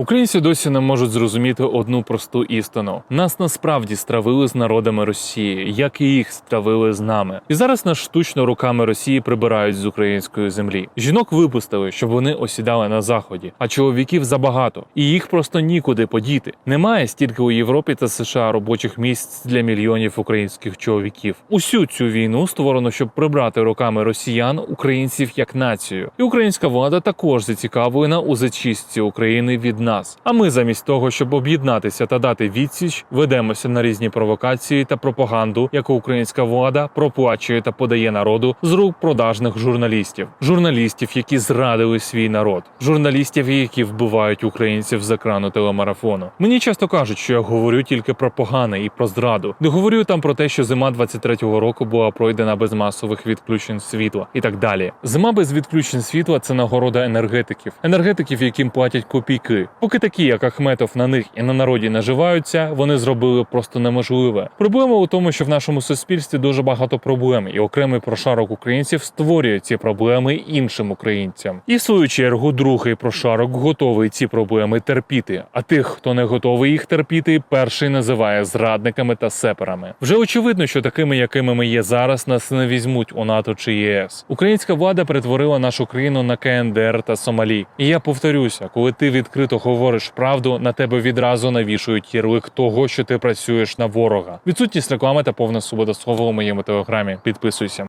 Українці досі не можуть зрозуміти одну просту істину: нас насправді стравили з народами Росії, як і їх стравили з нами. І зараз нас штучно руками Росії прибирають з української землі. Жінок випустили, щоб вони осідали на заході, а чоловіків забагато, і їх просто нікуди подіти. Немає стільки у Європі та США робочих місць для мільйонів українських чоловіків. Усю цю війну створено, щоб прибрати руками росіян українців як націю. І українська влада також зацікавлена у зачистці України від нас. А ми, замість того, щоб об'єднатися та дати відсіч, ведемося на різні провокації та пропаганду, яку українська влада проплачує та подає народу з рук продажних журналістів, журналістів, які зрадили свій народ, журналістів, які вбивають українців з екрану телемарафону. Мені часто кажуть, що я говорю тільки про погане і про зраду. Не говорю там про те, що зима 23-го року була пройдена без масових відключень світла і так далі. Зима без відключень світла це нагорода енергетиків, енергетиків, яким платять копійки. Поки такі, як Ахметов, на них і на народі наживаються, вони зробили просто неможливе. Проблема у тому, що в нашому суспільстві дуже багато проблем, і окремий прошарок українців створює ці проблеми іншим українцям. І в свою чергу другий прошарок готовий ці проблеми терпіти. А тих, хто не готовий їх терпіти, перший називає зрадниками та сеперами. Вже очевидно, що такими, якими ми є зараз, нас не візьмуть у НАТО чи ЄС. Українська влада перетворила нашу країну на КНДР та Сомалі. І я повторюся, коли ти відкрито говориш правду, на тебе відразу навішують ярлик того, що ти працюєш на ворога. Відсутність реклами та повна свобода слова у моєму телеграмі. Підписуйся.